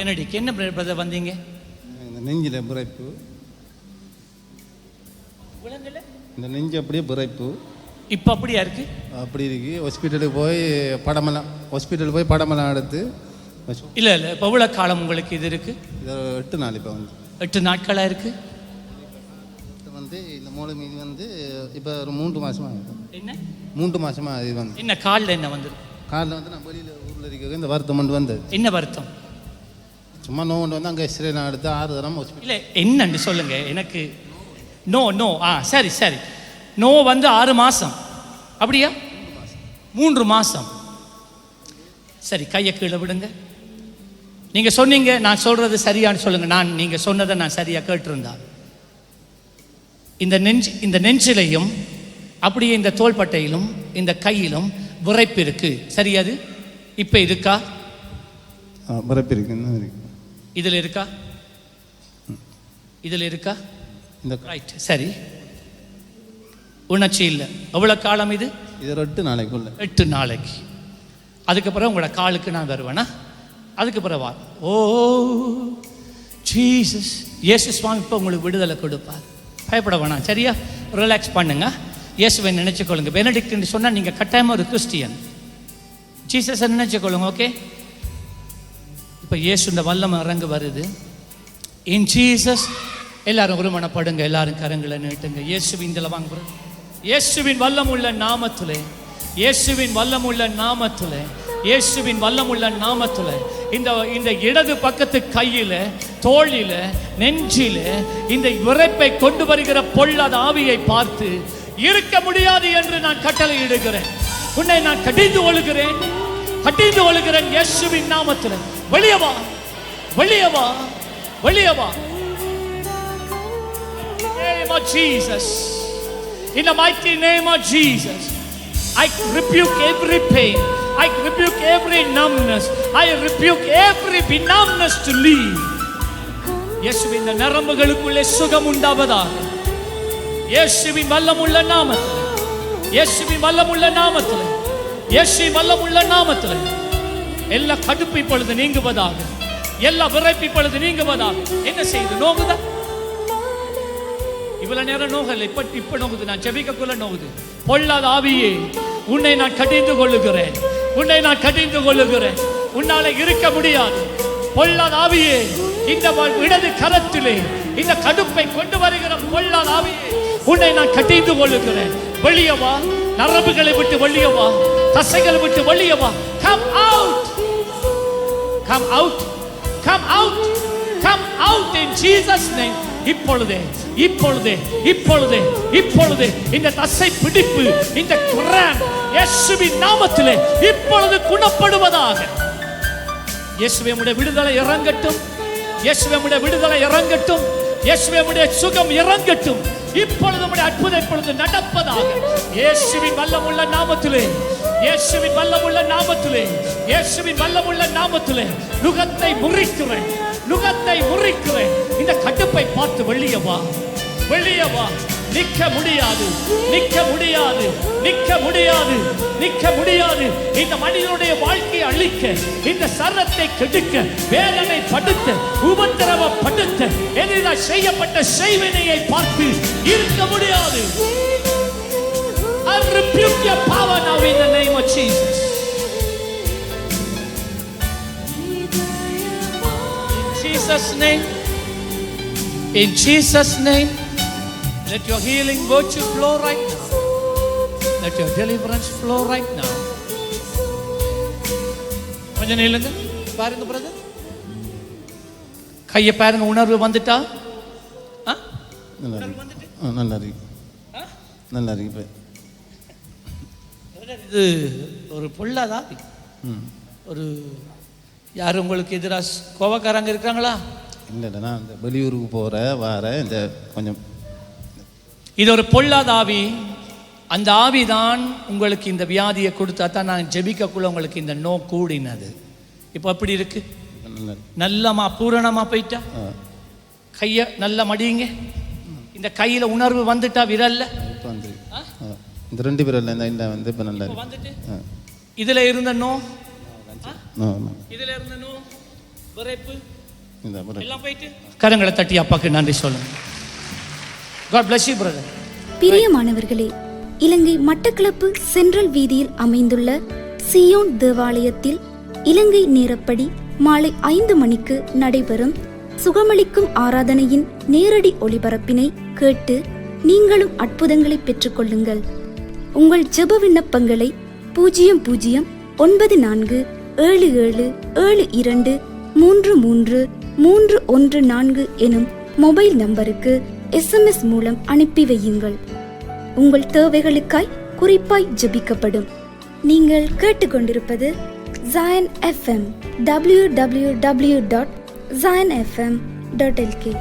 என்னடிக்கு என்ன பிரதர் வந்தீங்க? இந்த நெஞ்சில் பிறைப்பு இந்த நெஞ்சு அப்படியே பிறைப்பு இப்போ அப்படியா இருக்கு? அப்படி இருக்கு. ஹாஸ்பிட்டலுக்கு போய் படமெல்லாம் ஹாஸ்பிட்டலுக்கு போய் படமெல்லாம் எடுத்து இல்லை இல்லை இப்போ எவ்வளோ காலம் உங்களுக்கு இது இருக்கு? இது எட்டு நாள் இப்போ வந்து. எட்டு நாட்களாக இருக்கு? வந்து இந்த மூளை மீதி வந்து இப்போ ஒரு மூன்று மாசமா இருக்கும் என்ன? மூன்று மாசமா இது வந்து. என்ன காலில் என்ன வந்தது காலில் வந்து நான் வெளியில் ஊரில் இருக்க இந்த வருத்தம் கொண்டு வந்தது. என்ன வருத்தம்? சும்மா கொண்டு வந்து அங்கே எக்ஸ்ரேலாம் எடுத்து ஆறு தரம் ஹாஸ்பிட்டல் இல்லை என்னன்னு சொல்லுங்க எனக்கு நோ நோ ஆ சரி சரி. நோ வந்து ஆறு மாதம் அப்படியா? மூன்று மாதம் சரி கையை கீழே விடுங்க. நீங்கள் சொன்னீங்க நான் சொல்கிறது சரியான்னு சொல்லுங்க. நான் நீங்கள் சொன்னதை நான் சரியாக கேட்டிருந்தா. இந்த நெஞ்சு இந்த நெஞ்சிலையும் அப்படியே இந்த தோள்பட்டையிலும் இந்த கையிலும் விரைப்பு இருக்கு. சரியாது இப்போ இருக்கா? பிறப்பு இருக்கு இன்னும் இருக்கு. இதில் இருக்கா? இதில் இருக்கா? இந்த ரைட் சரி. உணர்ச்சி இல்லை. எவ்வளோ காலம் இது? இது எட்டு நாளைக்குள்ள. எட்டு நாளைக்கு. அதுக்கப்புறம் உங்களோட காலுக்கு நான் வருவேனா? அதுக்கு பிறகு வா. ஓ ஜீசஸ் இயேசு சுவாமி இப்போ உங்களுக்கு விடுதலை கொடுப்பார். பயப்பட வேணாம். சரியா? ரிலாக்ஸ் பண்ணுங்க. இயேசுவை நினைச்சுக்கொள்ளுங்க. பெனடிக்ட்னு சொன்னால் நீங்கள் கட்டாயமாக ஒரு கிறிஸ்டியன் ஜீசஸை நினைச்சுக்கொள்ளுங்க ஓகே இப்போ இயேசு இந்த வல்லம் இறங்கு வருது. இன் ஜீசஸ் எல்லாரும் ஒருமனப்படுங்க எல்லாரும் கரங்களை நீட்டுங்க. இயேசுவின் இதில் வாங்க இயேசுவின் வல்லம் உள்ள நாமத்திலே இயேசுவின் வல்லம் உள்ள நாமத்திலே இயேசுவின் வல்லமுள்ள இந்த இந்த இடது பக்கத்து கையில தோளில் நெஞ்சில இந்த விரைப்பை கொண்டு வருகிற பொல்லாத ஆவியை பார்த்து இருக்க முடியாது என்று நான் கட்டளை இடுகிறேன் உன்னை நான் கடிந்து ஒழுகிறேன். கட்டிந்து ஒழுகிறேன் இயேசுவின் நாமத்தில். வெளியே வா வெளியே வா வெளியே வா name of Jesus in the mighty name of Jesus I rebuke every pain I rebuke every numbness I rebuke every benumbness to leave இயேசுவின் இந்த நரம்புகளுக்குள்ளே சுகம் உண்டாவதாக இயேசுவின் வல்லமுள்ள நாமத்தில் இயேசுவின் வல்லமுள்ள நாமத்தில் இயேசுவின் வல்லமுள்ள நாமத்தில் எல்லா கடுப்பு இப்பொழுது நீங்குவதாக எல்லா விரைப்பு இப்பொழுது நீங்குவதாக. என்ன செய்யுது நோகுதா? இவ்வளவு நேரம் நோகல இப்ப இப்ப நோகுது நான் ஜெபிக்கக்குள்ள நோகுது. பொல்லாத ஆவியே உன்னை நான் கடிந்து கொள்ளுகிறேன். உன்னை நான் கடிந்து கொள்ளுகிறேன். உன்னால இருக்க முடியாது. பொல்லாத ஆவியே இந்த இடது கரத்திலே இந்த கடுப்பை கொண்டு வருகிற பொல்லாத ஆவியே உன்னை நான் கட்டிந்து கொள்ளுகிறேன். வெளியவா நரம்புகளை விட்டு வெளியவா தசைகளை விட்டு வெளியவா come out come out come out come out in Jesus name இப்பொழுதே இப்பொழுதே இப்பொழுதே இப்பொழுதே. இந்த தசை பிடிப்பு இந்த குரான் இயேசுவின் நாமத்திலே இப்பொழுது குணப்படுவதாக. இயேசுவே விடுதலை இறங்கட்டும். இயேசுவே விடுதலை இறங்கட்டும். இயேசுவே சுகம் இறங்கட்டும். இப்பொழுது நம்முடைய அற்புதம் இப்பொழுது நடப்பதாக. இயேசுவின் வல்லமுள்ள நாமத்திலே இயேசுவின் வல்லமுள்ள நாமத்திலே இயேசுவின் வல்லமுள்ள நாமத்திலே நுகத்தை முறிக்கிறேன் நுகத்தை முறிக்கிறேன். இந்த கடுப்பை பார்த்து வெளியே வா வெளியே வா. நிக்க முடியாது நிக்க முடியாது நிக்க முடியாது நிக்க முடியாது. இந்த மனிதனுடைய வாழ்க்கையை அழிக்க இந்த சரத்தை கெடுக்க வேதனை படுத்த உபத்திரவப்படுத்த எதிராக செய்யப்பட்ட செய்வினையை பார்த்து இருக்க முடியாது. I rebuke your power now in the name of Jesus. In Jesus' name. In Jesus' name. Let your healing virtue flow right now. Let your deliverance flow right now. கொஞ்சம் நில்லுங்க பாருங்க பிரதர் கையை பாருங்க உணர்வு வந்துட்டா? நல்லா இருக்கு நல்லா இருக்கு இது ஒரு பொல்லாதா? ம். ஒரு யார் உங்களுக்கு எதிராக கோவக்காரங்க இருக்காங்களா இல்லை நான் இந்த வெளியூருக்கு போகிற வார இந்த கொஞ்சம் இது ஒரு பொல்லாத ஆவி. அந்த ஆவி தான் உங்களுக்கு இந்த வியாதியை கொடுத்தா தான் நான் ஜெபிக்கக்குள்ள உங்களுக்கு இந்த நோ கூடினது. இப்போ எப்படி இருக்கு. நல்லா இருக்கு நல்லமா பூரணமா போயிட்டா? கையை நல்லா மடியுங்க. இந்த கையில உணர்வு வந்துட்டா விரல்ல? இந்த ரெண்டு பேரில் இந்த இந்த வந்து இப்போ நல்லா வந்துட்டு இதுல இருந்த நோ? இதுல இருந்த நோ விரைப்பு இந்த எல்லாம் போயிட்டு கரங்களை தட்டி அப்பாக்கு நன்றி சொல்லுங்க. காட் bless you பிரதர் பிரியமானவர்களே இலங்கை மட்டக்களப்பு சென்ட்ரல் வீதியில் அமைந்துள்ள சியோன் தேவாலயத்தில் இலங்கை நேரப்படி மாலை ஐந்து மணிக்கு நடைபெறும் சுகமளிக்கும் ஆராதனையின் நேரடி ஒளிபரப்பினை கேட்டு நீங்களும் அற்புதங்களை பெற்றுக்கொள்ளுங்கள். உங்கள் ஜெப விண்ணப்பங்களை பூஜ்ஜியம் பூஜ்ஜியம் ஒன்பது நான்கு ஏழு ஏழு ஏழு இரண்டு மூன்று மூன்று மூன்று ஒன்று நான்கு எனும் மொபைல் நம்பருக்கு எஸ்எம்எஸ் மூலம் அனுப்பி வையுங்கள். உங்கள் தேவைகளுக்காய் குறிப்பாய் ஜெபிக்கப்படும். நீங்கள் கேட்டுக்கொண்டிருப்பது Zion FM W W W dot Zion FM dot L K